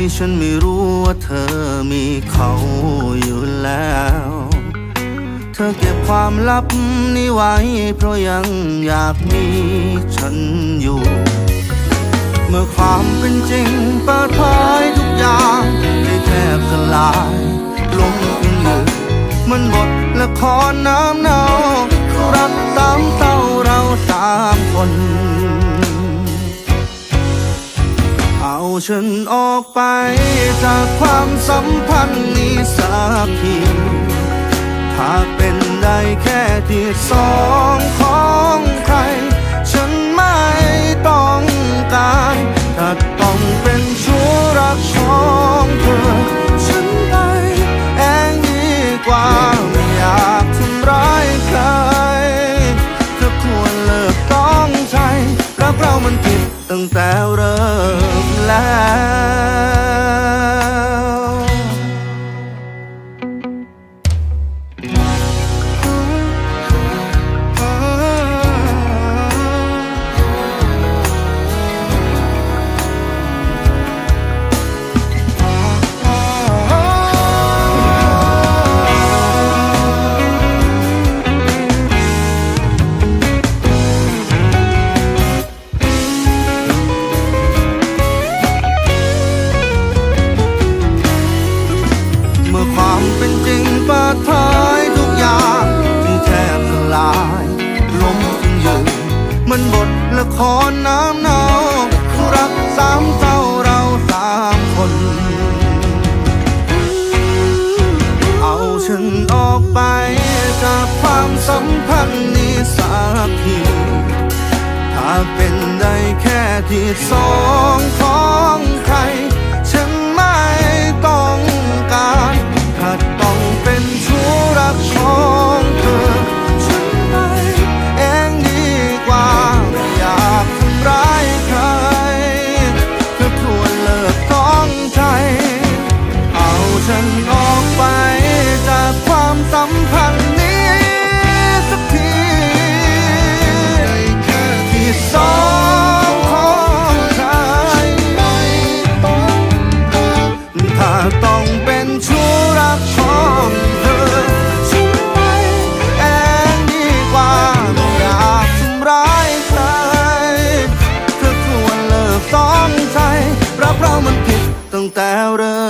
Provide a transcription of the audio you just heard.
ที่ฉันไม่รู้ว่าเธอมีเขาอยู่แล้ว เธอเก็บความลับนี้ไว้ เพราะยังอยากมีฉันอยู่ เมื่อความเป็นจริงเปิดเผยทุกอย่างได้แทบสลายลงเป็นหนึ่งมันบทละครน้ำเนา ฉันออกไป จากความสัมพันธ์นี้สักทีถ้าเป็นได้แค่ที่สองของใคร ฉันไม่ต้องการถ้าต้องเป็นชู้รักของเธอ ฉันไปเองดีกว่าไม่อยากทำร้ายใครเธอควรเลิกต้องใจรักเรามันผิดตั้งแต่เริ่ม แทละครน้ำเนารักสามเศร้าเราสามคน เอาฉันออกไปจากความสัมพันธ์นี้สักที ถ้าเป็นได้แค่ที่สองขอ ต้องเป็นชู้รักของเธอฉันไปเองดีกว่าไม่อยากทำร้ายใครเธอควรเลิกสองใจรักเรามันผิดตั้งแต่เริ่ม